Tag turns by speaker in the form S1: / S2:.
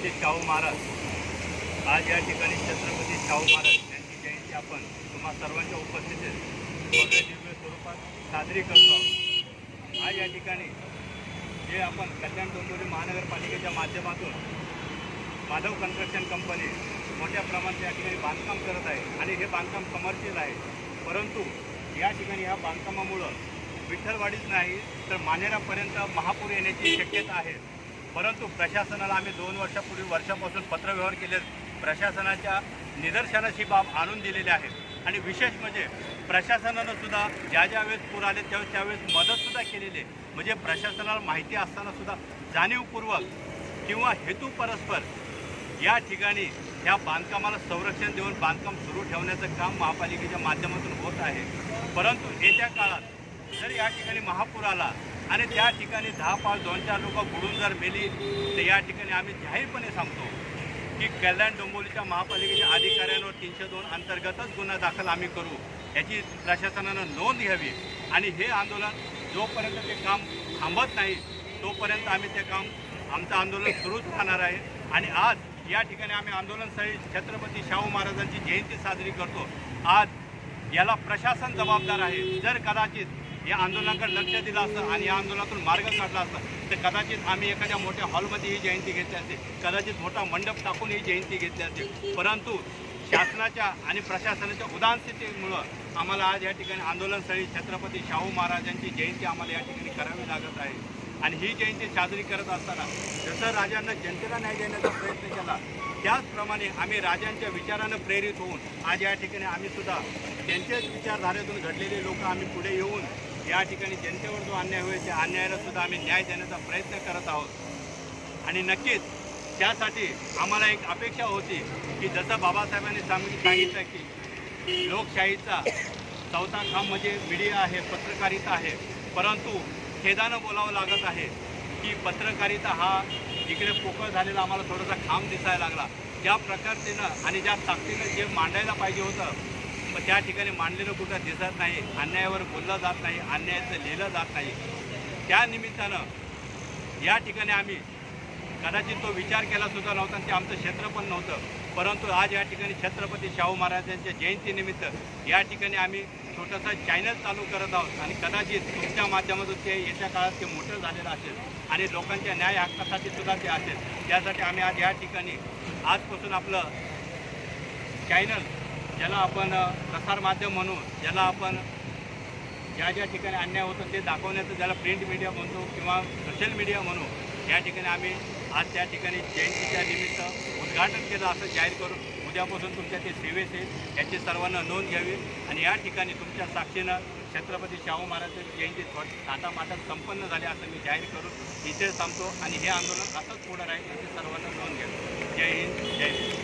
S1: छत्रपती शाहू महाराज. आज या ठिकाणी छत्रपती शाहू महाराज यांची जयंती आपण तुम्हा सर्वांच्या उपस्थितीत भव्य दिव्य स्वरूपात साजरी करतो आहोत. आज या ठिकाणी जे आपण कल्याण डोंबिवली महानगरपालिकेच्या माध्यमातून माधव कन्स्ट्रक्शन कंपनी मोठ्या प्रमाणात या ठिकाणी बांधकाम करत आहे आणि हे बांधकाम कमर्शियल आहे. परंतु या ठिकाणी या बांधकामामुळं विठ्ठलवाडीच नाही तर मानेरापर्यंत महापूर येण्याची शक्यता आहे. परंतु प्रशासनाला आम्ही दोन वर्षापूर्वी वर्षापासून पत्रव्यवहार केले प्रशासनाच्या निदर्शनाची बाब आणून दिलेली आहे. आणि विशेष म्हणजे प्रशासनानं सुद्धा ज्या ज्या वेळेस पूर आले त्यावेळेस त्यावेळेस मदतसुद्धा केलेली आहे. म्हणजे प्रशासनाला माहिती असतानासुद्धा जाणीवपूर्वक किंवा हेतू परस्पर या ठिकाणी ह्या बांधकामाला संरक्षण देऊन बांधकाम सुरू ठेवण्याचं काम महापालिकेच्या माध्यमातून होत आहे. परंतु येत्या काळात जर या ठिकाणी महापूर आला आणि त्या ठिकाणी दहा पाच दोन चार लोक बुडून जर मेली तर या ठिकाणी आम्ही जाहीरपणे सांगतो की कल्याण डोंबोलीच्या महापालिकेच्या अधिकाऱ्यांवर तीनशे दोन अंतर्गतच गुन्हा दाखल आम्ही करू. याची प्रशासनानं नोंद घ्यावी. आणि हे आंदोलन जोपर्यंत ते काम थांबत नाही तोपर्यंत आम्ही ते काम आमचं आंदोलन सुरूच राहणार आहे. आणि आज या ठिकाणी आम्ही आंदोलनस्थळी छत्रपती शाहू महाराजांची जयंती साजरी करतो. आज याला प्रशासन जबाबदार आहे. जर कदाचित या आंदोलनाकडे लक्ष दिलं असतं आणि या आंदोलनातून मार्ग काढला असता. तर कदाचित आम्ही एखाद्या मोठ्या हॉलमध्ये ही जयंती घेतली असते. कदाचित मोठा मंडप टाकून ही जयंती घेतली असते. परंतु शासनाच्या आणि प्रशासनाच्या उदाहरणस्थितीमुळं आम्हाला आज या ठिकाणी आंदोलनस्थळी छत्रपती शाहू महाराजांची जयंती आम्हाला या ठिकाणी करावी लागत आहे. आणि ही जयंती साजरी करत असताना जसं राजांना जनतेला न्याय देण्याचा प्रयत्न केला त्याचप्रमाणे आम्ही राजांच्या विचारानं प्रेरित होऊन आज या ठिकाणी आम्ही सुद्धा त्यांच्याच विचारधारेतून घडलेले लोक आम्ही पुढे येऊन या ठिकाणी जनतेवर जो अन्याय होईल त्या अन्यायाला सुद्धा आम्ही न्याय देण्याचा प्रयत्न करत आहोत. आणि नक्कीच त्यासाठी आम्हाला एक अपेक्षा होती की जसं बाबासाहेबांनी सांग सांगितलं की लोकशाहीचा चौथा खांब म्हणजे मीडिया आहे पत्रकारिता आहे. परंतु खेदानं बोलावं लागत आहे की पत्रकारिता हा इकडे पोकळ झालेला आम्हाला थोडासा खांब दिसायला लागला. ज्या प्रकारतेनं आणि ज्या ताकदीनं जे मांडायला पाहिजे होतं मग त्या ठिकाणी मांडलेलं कुठं दिसत नाही अन्यायावर बोललं जात नाही अन्यायाचं लिहिलं जात नाही. त्या निमित्तानं या ठिकाणी आम्ही कदाचित तो विचार केला सुद्धा नव्हता आणि ते आमचं क्षेत्र पण नव्हतं. परंतु आज या ठिकाणी छत्रपती शाहू महाराजांच्या जयंतीनिमित्त या ठिकाणी आम्ही छोटंसं चॅनल चालू करत आहोत आणि कदाचित तुमच्या माध्यमातून ते येत्या काळात ते मोठं झालेलं असेल आणि लोकांच्या न्याय हक्कासाठी सुद्धा ते असेल. त्यासाठी आम्ही आज या ठिकाणी आजपासून आपलं चॅनल ज्याला आपण प्रसारमाध्यम म्हणू ज्याला आपण ज्या ज्या ठिकाणी अन्याय होतो ते दाखवण्याचं ज्याला प्रिंट मीडिया म्हणतो किंवा सोशल मीडिया म्हणू या ठिकाणी आम्ही आज त्या ठिकाणी जयंतीच्या निमित्त उद्घाटन केलं असं जाहीर करून उद्यापासून तुमच्या ते सेवेस येईल याची सर्वांना नोंद घ्यावी आणि या ठिकाणी तुमच्या साक्षीनं छत्रपती शाहू महाराजांची जयंती थाटामाटात संपन्न झाली असं मी जाहीर करून इथे थांबतो आणि हे आंदोलन असंच पुढं राहील याची सर्वांना नोंद घ्यावी. जय हिंद जय हिंद